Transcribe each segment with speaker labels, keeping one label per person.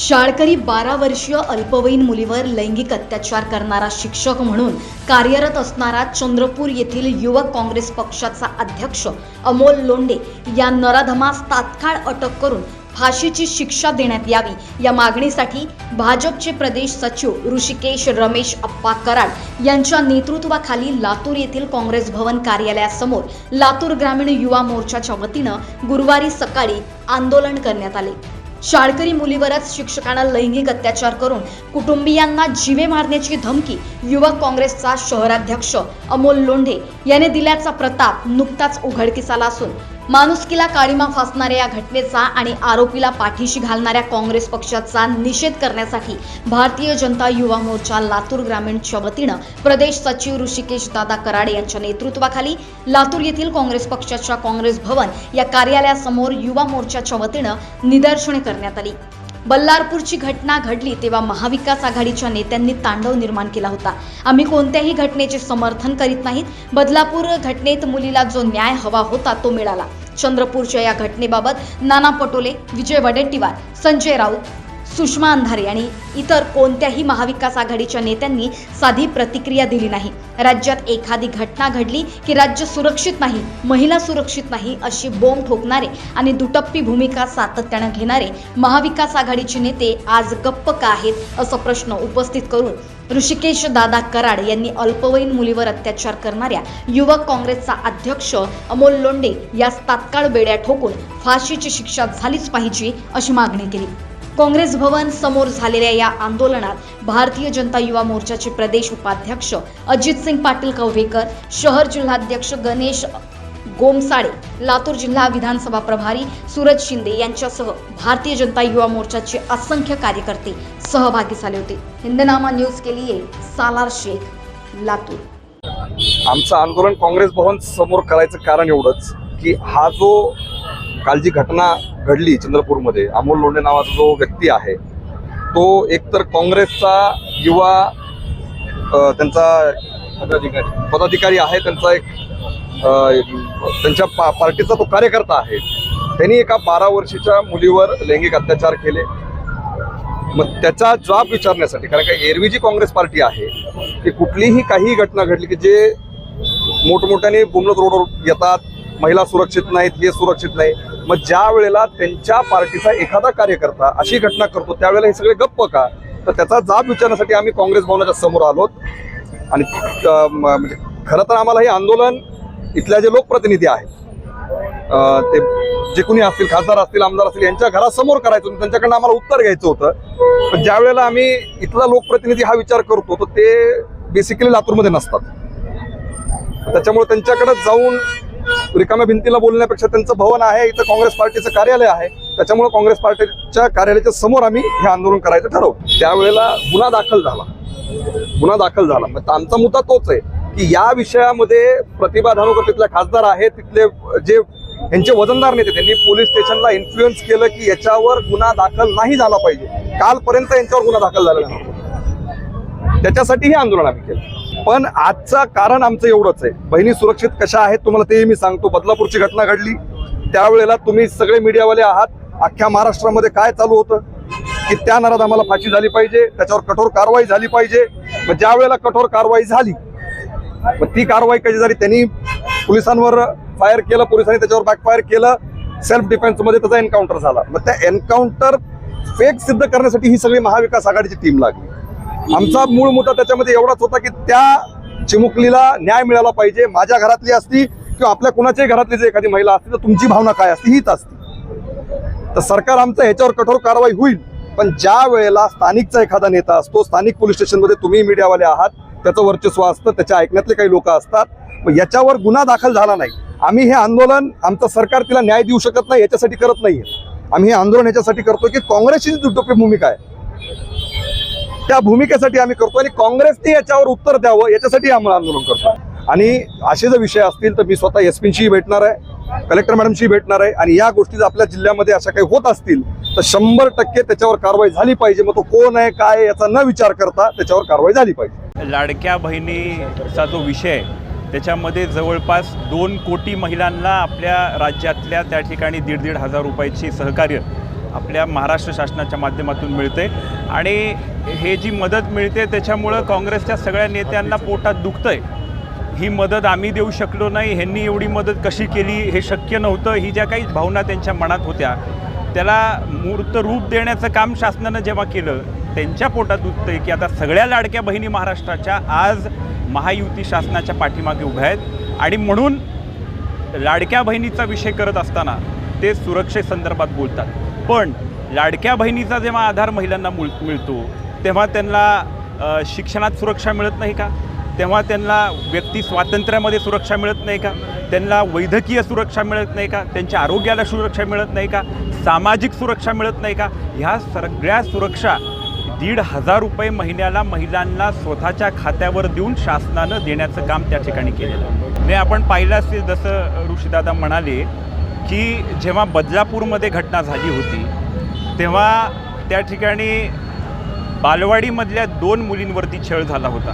Speaker 1: शाळकरी बारा वर्षीय अल्पवयीन मुलीवर लैंगिक अत्याचार करणारा शिक्षक म्हणून कार्यरत असणारा चंद्रपूर येथील युवक काँग्रेस पक्षाचा अध्यक्ष अमोल लोंडे या नराधमास तात्काळ अटक करून फाशीची शिक्षा देण्यात यावी या मागणीसाठी भाजपचे प्रदेश सचिव ऋषिकेश रमेश अप्पा कराड यांच्या नेतृत्वाखाली लातूर येथील काँग्रेस भवन कार्यालयासमोर लातूर ग्रामीण युवा मोर्चाच्या वतीनं गुरुवारी सकाळी आंदोलन करण्यात आले. शाळकरी मुलीवरच शिक्षकांना लैंगिक अत्याचार करून कुटुंबियांना जीवे मारण्याची धमकी युवक काँग्रेसचा शहराध्यक्ष अमोल लोंढे याने दिल्याचा प्रताप नुकताच उघडकीस आला असून माणुसकीला काळीमा फासणाऱ्या या घटनेचा आणि आरोपीला पाठीशी घालणाऱ्या काँग्रेस पक्षाचा निषेध करण्यासाठी भारतीय जनता युवा मोर्चा लातूर ग्रामीणच्या वतीनं प्रदेश सचिव ऋषिकेश दादा कराडे यांच्या नेतृत्वाखाली लातूर येथील काँग्रेस पक्षाच्या काँग्रेस भवन या कार्यालयासमोर युवा मोर्चाच्या वतीनं निदर्शने करण्यात आली. बल्लारपूरची घटना घडली तेव्हा महाविकास आघाडीच्या नेत्यांनी तांडव निर्माण केला होता. आम्ही कोणत्याही घटनेचे समर्थन करीत नाहीत. बदलापूर घटनेत मुलीला जो न्याय हवा होता तो मिळाला. चंद्रपूरच्या या घटनेबाबत नाना पटोले विजय वडेट्टीवार संजय राऊत सुषमा अंधारे आणि इतर कोणत्याही महाविकास आघाडीच्या नेत्यांनी साधी प्रतिक्रिया दिली नाही. राज्यात एखादी घटना घडली की राज्य सुरक्षित नाही महिला सुरक्षित नाही अशी बोंब ठोकणारे आणि दुटप्पी भूमिका सातत्यानं घेणारे महाविकास आघाडीचे नेते आज गप्प का आहेत असा प्रश्न उपस्थित करून ऋषिकेश दादा कराड यांनी अल्पवयीन मुलीवर अत्याचार करणाऱ्या युवक काँग्रेसचा अध्यक्ष अमोल लोंडे यास तात्काळ बेड्या ठोकून फाशीची शिक्षा झालीच पाहिजे अशी मागणी केली. काँग्रेस भवन समोर झालेल्या या आंदोलनात भारतीय जनता युवा मोर्चाचे प्रदेश उपाध्यक्ष अजित सिंग पाटील कव्हेकर शहर जिल्हाध्यक्ष गणेश गोमसाडे लातूर जिल्हा विधानसभा प्रभारी सूरज शिंदे यांच्यासह भारतीय जनता युवा मोर्चाचे असंख्य कार्यकर्ते सहभागी झाले होते. हिंदनामा न्यूज के लिए सालार शेख लातूर.
Speaker 2: आमचं आंदोलन काँग्रेस भवन समोर करायचं कारण एवढंच की हा जो काल जी घटना घडली चंद्रपूरमध्ये. अमोल लोंढे नावाचा जो व्यक्ती आहे तो एकतर काँग्रेसचा युवा त्यांचा पदाधिकारी पदाधिकारी आहे त्यांचा एक त्यांच्या पा पार्टीचा तो कार्यकर्ता आहे. त्यांनी एका बारा वर्षीच्या मुलीवर लैंगिक अत्याचार केले. मग त्याचा जाब विचारण्यासाठी कारण का एरवी जी काँग्रेस पार्टी आहे ती कुठलीही काही घटना घडली की जे मोठमोठ्याने बुमलत रोडवर येतात महिला सुरक्षित नाहीत हे सुरक्षित नाही मग ज्या वेळेला त्यांच्या पार्टीचा एखादा कार्यकर्ता अशी घटना करतो त्यावेळेला हे सगळे गप्प का? तर त्याचा जाब विचारण्यासाठी आम्ही काँग्रेस भवनाच्या समोर आलोत. आणि म्हणजे खरं तर आम्हाला हे आंदोलन इथल्या जे लोकप्रतिनिधी आहेत ते जे कोणी असतील खासदार असतील आमदार असतील यांच्या घरासमोर करायचं होतं त्यांच्याकडनं आम्हाला उत्तर घ्यायचं होतं. पण ज्या वेळेला आम्ही इथला लोकप्रतिनिधी हा विचार करतो तर ते बेसिकली लातूरमध्ये नसतात. त्याच्यामुळे त्यांच्याकडे जाऊन रिकाम्या भिंतीला बोलण्यापेक्षा त्यांचं भवन आहे इथं काँग्रेस पार्टीचं कार्यालय आहे. त्याच्यामुळे काँग्रेस पार्टीच्या कार्यालयाच्या समोर आम्ही हे आंदोलन करायचं ठरवलं. त्यावेळेला गुन्हा दाखल झाला. गुन्हा दाखल झाला. मग आमचा मुद्दा तोच आहे की या विषयामध्ये प्रतिभा धानोकर तिथल्या खासदार आहेत तिथले जे यांचे वजनदार नेते त्यांनी पोलीस स्टेशनला इन्फ्लुएन्स केलं की याच्यावर गुन्हा दाखल नाही झाला पाहिजे. कालपर्यंत यांच्यावर गुन्हा दाखल झाला नाही त्याच्यासाठी हे आंदोलन आम्ही केलं. पण आजचं कारण आमचं एवढंच आहे. बहिणी सुरक्षित कशा आहेत तुम्हाला तेही मी सांगतो. बदलापूरची घटना घडली. त्यावेळेला तुम्ही सगळे मीडियावाले आहात. अख्ख्या महाराष्ट्रामध्ये काय चालू होतं? की त्या नरात आम्हाला फाशी झाली पाहिजे. त्याच्यावर कठोर कारवाई झाली पाहिजे. मग ज्या वेळेला कठोर कारवाई झाली मग ती कारवाई कशी झाली? त्यांनी पोलिसांवर फायर केलं पोलिसांनी त्याच्यावर बॅकफायर केलं. सेल्फ डिफेन्समध्ये त्याचा एन्काउंटर झाला. मग त्या एन्काउंटर फेक सिद्ध करण्यासाठी ही सगळी महाविकास आघाडीची टीम लागली. आमचा मूळ मुद्दा त्याच्यामध्ये एवढाच होता की त्या चिमुकलीला न्याय मिळाला पाहिजे. माझ्या घरातली असती किंवा आपल्या कुणाच्याही घरातली जर एखादी महिला असती तर तुमची भावना काय असती? हीच असती. तर सरकार आमचं ह्याच्यावर कठोर कारवाई होईल. पण ज्या वेळेला स्थानिकचा एखादा नेता असतो स्थानिक पोलीस स्टेशनमध्ये तुम्ही मीडियावाले आहात त्याचं वर्चस्व असतं त्याच्या ऐकण्यातले काही लोक असतात मग याच्यावर गुन्हा दाखल झाला नाही. आम्ही हे आंदोलन आमचं सरकार तिला न्याय देऊ शकत नाही याच्यासाठी करत नाहीये. आम्ही हे आंदोलन याच्यासाठी करतो की काँग्रेसची जी दुटोपी भूमिका आहे त्या भूमिकेसाठी आम्ही करतो आणि काँग्रेसने याच्यावर उत्तर द्यावं याच्यासाठी आम्हाला आंदोलन करतो. आणि असे जर विषय असतील तर मी स्वतः एस पीशी भेटणार आहे कलेक्टर मॅडमशी भेटणार आहे आणि या गोष्टी जर आपल्या जिल्ह्यामध्ये अशा काही होत असतील तर शंभर टक्के त्याच्यावर कारवाई झाली पाहिजे. मग तो कोण आहे काय याचा न विचार करता त्याच्यावर कारवाई झाली पाहिजे.
Speaker 3: लाडक्या बहिणीचा जो विषय त्याच्यामध्ये जवळपास दोन कोटी महिलांना आपल्या राज्यातल्या त्या ठिकाणी दीड दीड हजार रुपयाची सहकार्य आपल्या महाराष्ट्र शासनाच्या माध्यमातून मिळते. आणि हे जी मदत मिळते त्याच्यामुळं काँग्रेसच्या सगळ्या नेत्यांना पोटात दुखतंय. ही मदत आम्ही देऊ शकलो नाही ह्यांनी एवढी मदत कशी केली हे शक्य नव्हतं ही ज्या काही भावना त्यांच्या मनात होत्या त्याला मूर्त रूप देण्याचं काम शासनानं जेव्हा केलं त्यांच्या पोटात दुखतंय की आता सगळ्या लाडक्या बहिणी महाराष्ट्राच्या आज महायुती शासनाच्या पाठीमागे उभ्या आहेत. आणि म्हणून लाडक्या बहिणीचा विषय करत असताना ते सुरक्षेसंदर्भात बोलतात. पण लाडक्या बहिणीचा जेव्हा आधार महिलांना मुळ मिळतो तेव्हा त्यांना शिक्षणात सुरक्षा मिळत नाही का? तेव्हा त्यांना व्यक्ती स्वातंत्र्यामध्ये सुरक्षा मिळत नाही का? त्यांना वैद्यकीय सुरक्षा मिळत नाही का? त्यांच्या आरोग्याला सुरक्षा मिळत नाही का? सामाजिक सुरक्षा मिळत नाही का? ह्या सगळ्या सुरक्षा दीड हजार रुपये महिन्याला महिलांना स्वतःच्या खात्यावर देऊन शासनानं देण्याचं काम त्या ठिकाणी केलेलं आहे. आपण पाहिलं असेल जसं ऋषीदादा म्हणाले की जेव्हा बदलापूरमध्ये घटना झाली होती तेव्हा त्या ठिकाणी बालवाडीमधल्या दोन मुलींवरती छळ झाला होता.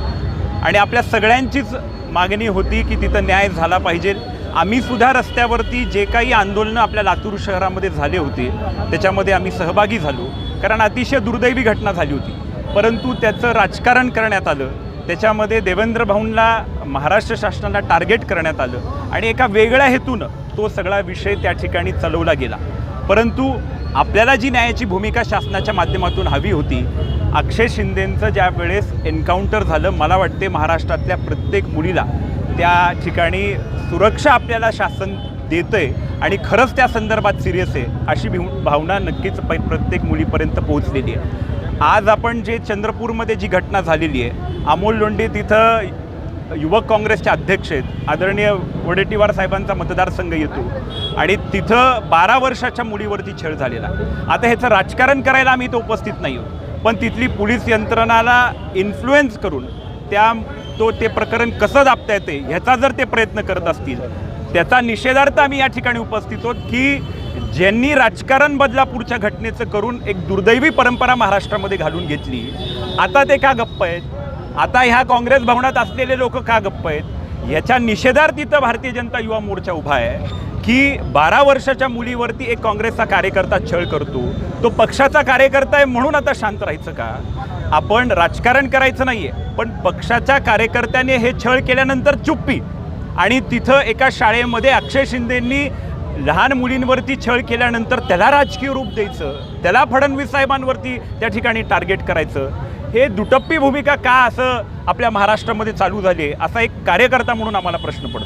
Speaker 3: आणि आपल्या सगळ्यांचीच मागणी होती की तिथं न्याय झाला पाहिजे. आम्ही सुद्धा रस्त्यावरती जे काही आंदोलनं आपल्या लातूर शहरामध्ये झाले होते त्याच्यामध्ये आम्ही सहभागी झालो. कारण अतिशय दुर्दैवी घटना झाली होती. परंतु त्याचं राजकारण करण्यात आलं. त्याच्यामध्ये देवेंद्र भाऊंना महाराष्ट्र शासनाला टार्गेट करण्यात आलं. आणि एका वेगळ्या हेतूनं तो सगळा विषय त्या ठिकाणी चालवला गेला. परंतु आपल्याला जी न्यायाची भूमिका शासनाच्या माध्यमातून हवी होती अक्षय शिंदेंचं ज्या वेळेस एन्काउंटर झालं मला वाटते महाराष्ट्रातल्या प्रत्येक मुलीला त्या ठिकाणी सुरक्षा आपल्याला शासन देतं आहे आणि खरंच त्या संदर्भात सिरियस आहे अशी भिव- भावना नक्कीच पै प्रत्येक मुलीपर्यंत पोहोचलेली आहे. आज आपण जे चंद्रपूरमध्ये जी घटना झालेली आहे अमोल लोंढे तिथं युवक काँग्रेसचे अध्यक्ष आहेत. आदरणीय वडेट्टीवार साहेबांचा मतदारसंघ येतो. आणि तिथं बारा वर्षाच्या मुलीवरती छेड झालेला आता ह्याचं राजकारण करायला आम्ही इथं उपस्थित नाही आहोत. पण तिथली पोलीस यंत्रणाला इन्फ्लुएन्स करून त्या तो ते प्रकरण कसं दाबता येते ह्याचा जर ते प्रयत्न करत असतील त्याचा निषेधार्थ आम्ही या ठिकाणी उपस्थित आहोत की ज्यांनी राजकारण बदलापूरच्या घटनेचं करून एक दुर्दैवी परंपरा महाराष्ट्रामध्ये घालून घेतली आता ते का गप्प आहेत? आता ह्या काँग्रेस भवनात असलेले लोक का गप्प आहेत? याच्या निषेधार्थ इथं भारतीय जनता युवा मोर्चा उभा आहे की बारा वर्षाच्या मुलीवरती एक काँग्रेसचा कार्यकर्ता छळ करतो तो पक्षाचा कार्यकर्ता आहे म्हणून आता शांत राहायचं का? आपण राजकारण करायचं नाही आहे पण पक्षाच्या कार्यकर्त्याने हे छळ केल्यानंतर चुप्पी आणि तिथं एका शाळेमध्ये अक्षय शिंदेंनी लहान मुलींवरती छळ केल्यानंतर त्याला राजकीय रूप द्यायचं त्याला फडणवीस साहेबांवरती त्या ठिकाणी टार्गेट करायचं. हे दुटप्पी भूमिका का असं आपल्या महाराष्ट्रामध्ये चालू झाली आहे? असा एक कार्यकर्ता म्हणून आम्हाला प्रश्न पडतो.